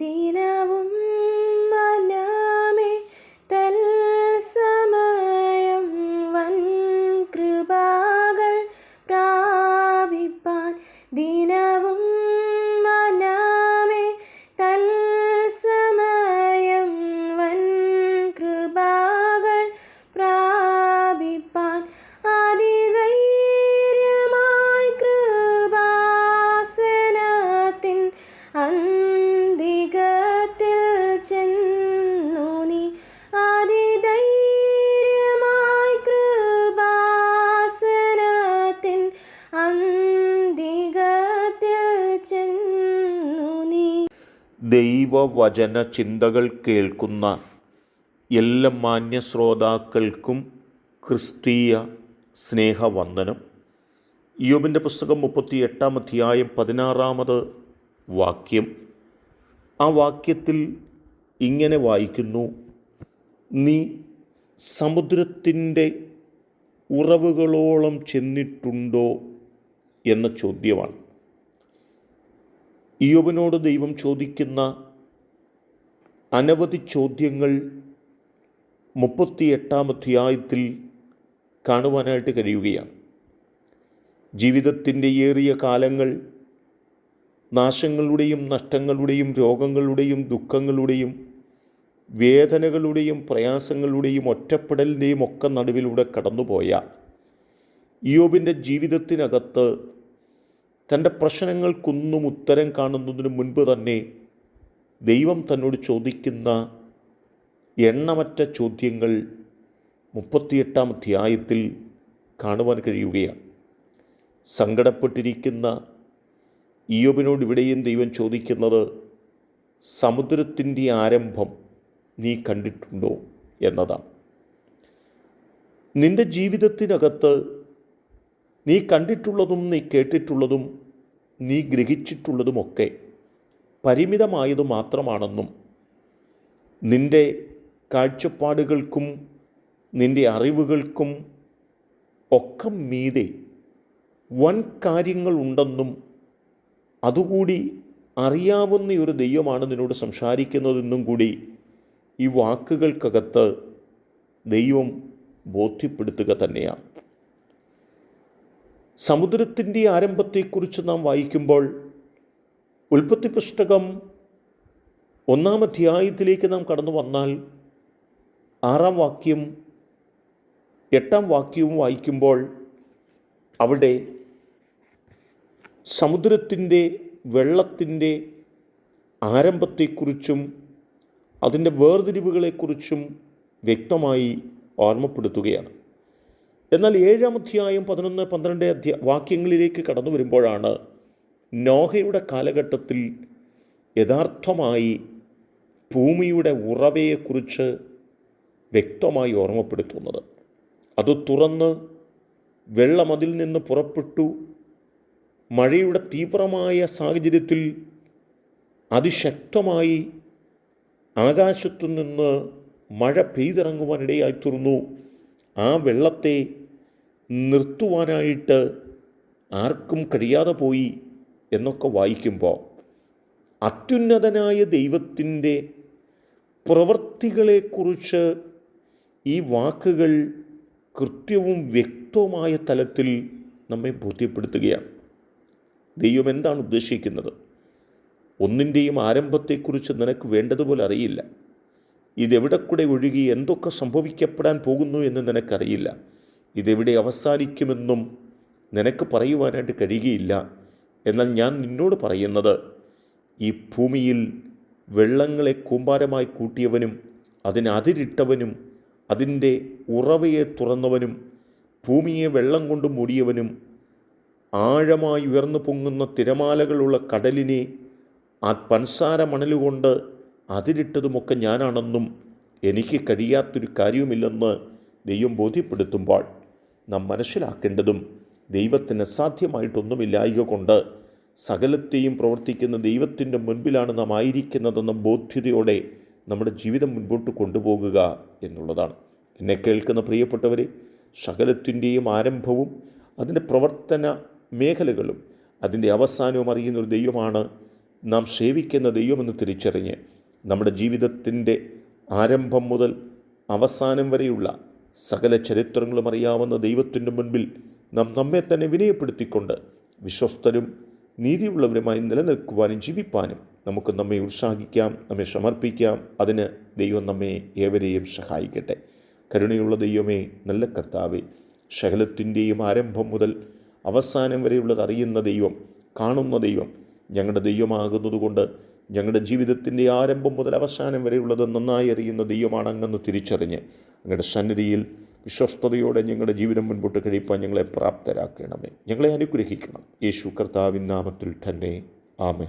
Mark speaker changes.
Speaker 1: ദിനവും മനമേ തൽസമയം വൻ കൃപാകൾ പ്രാപിപ്പാൻ. ദിനവും
Speaker 2: ദൈവവചന ചിന്തകൾ കേൾക്കുന്ന എല്ലാ മാന്യശ്രോതാക്കൾക്കും ക്രിസ്തീയ സ്നേഹവന്ദനം. യോബിന്റെ പുസ്തകം മുപ്പത്തി എട്ടാം അധ്യായം പതിനാറാമത് വാക്യം. ആ വാക്യത്തിൽ ഇങ്ങനെ വായിക്കുന്നു. നീ സമുദ്രത്തിന്റെ ഉറവുകളോളം ചെന്നിട്ടുണ്ടോ? എന്ന ചോദ്യമാണ്. ഇയോബിനോട് ദൈവം ചോദിക്കുന്ന അനവധി ചോദ്യങ്ങൾ മുപ്പത്തിയെട്ടാം അധ്യായത്തിൽ കാണുവാനായിട്ട് കഴിയുകയാണ്. ജീവിതത്തിന്റെ ഏറിയ കാലങ്ങൾ നാശങ്ങളുടെയും നഷ്ടങ്ങളുടെയും രോഗങ്ങളുടെയും ദുഃഖങ്ങളുടെയും വേദനകളുടെയും പ്രയാസങ്ങളുടെയും ഒറ്റപ്പെടലിന്റെയും ഒക്കെ നടുവിലൂടെ കടന്നുപോയ ഇയോബിന്റെ ജീവിതത്തിനകത്ത് തന്റെ പ്രശ്നങ്ങൾക്കൊന്നും ഉത്തരം കാണുന്നതിന് മുൻപ് തന്നെ ദൈവം തന്നോട് ചോദിക്കുന്ന എണ്ണമറ്റ ചോദ്യങ്ങൾ മുപ്പത്തിയെട്ടാം അധ്യായത്തിൽ കാണുവാൻ കഴിയുകയാണ്. സങ്കടപ്പെട്ടിരിക്കുന്ന ഇയോബിനോട് ഇവിടെയും ദൈവം ചോദിക്കുന്നത് സമുദ്രത്തിന്റെ ആരംഭം നീ കണ്ടിട്ടുണ്ടോ? എന്നതാണ്. നിന്റെ ജീവിതത്തിനകത്ത് നീ കണ്ടിട്ടുള്ളതും നീ കേട്ടിട്ടുള്ളതും നീ ഗ്രഹിച്ചിട്ടുള്ളതുമൊക്കെ പരിമിതമായത് മാത്രമാണെന്നും നിന്റെ കാഴ്ചപ്പാടുകൾക്കും നിന്റെ അറിവുകൾക്കും ഒക്കെ മീതെ വൻ കാര്യങ്ങളുണ്ടെന്നും അതുകൂടി അറിയാവുന്ന ഒരു ദൈവമാണ് നിന്നോട് സംസാരിക്കുന്നതെന്നും കൂടി ഈ വാക്കുകൾക്കകത്ത് ദൈവം ബോധ്യപ്പെടുത്തുക തന്നെയാണ്. സമുദ്രത്തിന്റെ ആരംഭത്തെക്കുറിച്ച് നാം വായിക്കുമ്പോൾ ഉൽപ്പത്തി പുസ്തകം ഒന്നാം അധ്യായത്തിലേക്ക് നാം കടന്നു വന്നാൽ ആറാം വാക്യം എട്ടാം വാക്യവും വായിക്കുമ്പോൾ അവിടെ സമുദ്രത്തിന്റെ വെള്ളത്തിന്റെ ആരംഭത്തെക്കുറിച്ചും അതിന്റെ വേർതിരിവുകളെക്കുറിച്ചും വ്യക്തമായി ഓർമ്മപ്പെടുത്തുകയാണ്. എന്നാൽ ഏഴാം അധ്യായം പതിനൊന്ന് പന്ത്രണ്ട് അധ്യ വാക്യങ്ങളിലേക്ക് കടന്നു വരുമ്പോഴാണ് നോഹയുടെ കാലഘട്ടത്തിൽ യഥാർത്ഥമായി ഭൂമിയുടെ ഉറവയെക്കുറിച്ച് വ്യക്തമായി ഓർമ്മപ്പെടുത്തുന്നത്. അത് തുറന്ന് വെള്ളം അതിൽ നിന്ന് പുറപ്പെട്ടു. മഴയുടെ തീവ്രമായ സാഹചര്യത്തിൽ അതിശക്തമായി ആകാശത്തു നിന്ന് മഴ പെയ്തിറങ്ങുവാനിടയായിത്തീർന്നു. ആ വെള്ളത്തെ നിർത്തുവാനായിട്ട് ആർക്കും കഴിയാതെ പോയി എന്നൊക്കെ വായിക്കുമ്പോൾ അത്യുന്നതനായ ദൈവത്തിന്റെ പ്രവൃത്തികളെക്കുറിച്ച് ഈ വാക്കുകൾ കൃത്യവും വ്യക്തവുമായ തലത്തിൽ നമ്മെ ബോധ്യപ്പെടുത്തുകയാണ്. ദൈവം എന്താണ് ഉദ്ദേശിക്കുന്നത്? ഒന്നിന്റെയും ആരംഭത്തെക്കുറിച്ച് നിനക്ക് വേണ്ടതുപോലെ അറിയില്ല. ഇതെവിടെ കൂടെ ഒഴുകി എന്തൊക്കെ സംഭവിക്കപ്പെടാൻ പോകുന്നു എന്ന് നിനക്കറിയില്ല. ഇതെവിടെ അവസാനിക്കുമെന്നും നിനക്ക് പറയുവാനായിട്ട് കഴിയുകയില്ല. എന്നാൽ ഞാൻ നിന്നോട് പറയുന്നത് ഈ ഭൂമിയിൽ വെള്ളങ്ങളെ കൂമ്പാരമായി കൂട്ടിയവനും അതിനതിരിട്ടവനും അതിന്റെ ഉറവയെ തുറന്നവനും ഭൂമിയെ വെള്ളം കൊണ്ട് മൂടിയവനും ആഴമായി ഉയർന്നു പൊങ്ങുന്ന തിരമാലകളുള്ള കടലിനെ ആ പൻസാര മണലുകൊണ്ട് അതിരിട്ടതുമൊക്കെ ഞാനാണെന്നും എനിക്ക് കഴിയാത്തൊരു കാര്യവുമില്ലെന്ന് ദൈവം ബോധ്യപ്പെടുത്തുമ്പോൾ നാം മനസ്സിലാക്കേണ്ടതും ദൈവത്തിന് അസാധ്യമായിട്ടൊന്നുമില്ലായക കൊണ്ട് സകലത്തെയും പ്രവർത്തിക്കുന്ന ദൈവത്തിന്റെ മുൻപിലാണ് നാം ആയിരിക്കുന്നതെന്ന ബോധ്യതയോടെ നമ്മുടെ ജീവിതം മുൻപോട്ട് കൊണ്ടുപോകുക എന്നുള്ളതാണ്. എന്നെ കേൾക്കുന്ന പ്രിയപ്പെട്ടവരെ സകലത്തിന്റെയും ആരംഭവും അതിന്റെ പ്രവർത്തന മേഖലകളും അതിന്റെ അവസാനവും അറിയുന്ന ഒരു ദൈവമാണ് നാം സേവിക്കുന്ന ദൈവമെന്ന് തിരിച്ചറിഞ്ഞ് നമ്മുടെ ജീവിതത്തിന്റെ ആരംഭം മുതൽ അവസാനം വരെയുള്ള സകല ചരിത്രങ്ങളും അറിയാവുന്ന ദൈവത്തിന്റെ മുൻപിൽ നാം നമ്മെ തന്നെ വിനയപ്പെടുത്തിക്കൊണ്ട് വിശ്വസ്തരും നീതിയുള്ളവരുമായി നിലനിൽക്കുവാനും ജീവിപ്പാനും നമുക്ക് നമ്മെ ഉത്സാഹിക്കാം നമ്മെ സമർപ്പിക്കാം. അതിന് ദൈവം നമ്മെ ഏവരെയും സഹായിക്കട്ടെ. കരുണയുള്ള ദൈവമേ നല്ല കർത്താവേ ശകലത്തിന്റെയും ആരംഭം മുതൽ അവസാനം വരെയുള്ളത് അറിയുന്ന ദൈവം കാണുന്ന ദൈവം ഞങ്ങളുടെ ദൈവമാകുന്നതുകൊണ്ട് ഞങ്ങളുടെ ജീവിതത്തിന്റെ ആരംഭം മുതൽ അവസാനം വരെയുള്ളത് നന്നായി അറിയുന്ന ദൈവമാണ് അങ്ങെന്ന് തിരിച്ചറിഞ്ഞ് അങ്ങയുടെ സന്നിധിയിൽ വിശ്വസ്തയോടെ ഞങ്ങളുടെ ജീവിതം മുൻപോട്ട് കഴിപ്പാൻ ഞങ്ങളെ പ്രാപ്തരാക്കണമേ. ഞങ്ങളെ അനുഗ്രഹിക്കണം. യേശു കർത്താവിൻ നാമത്തിൽ തന്നെ. ആമേ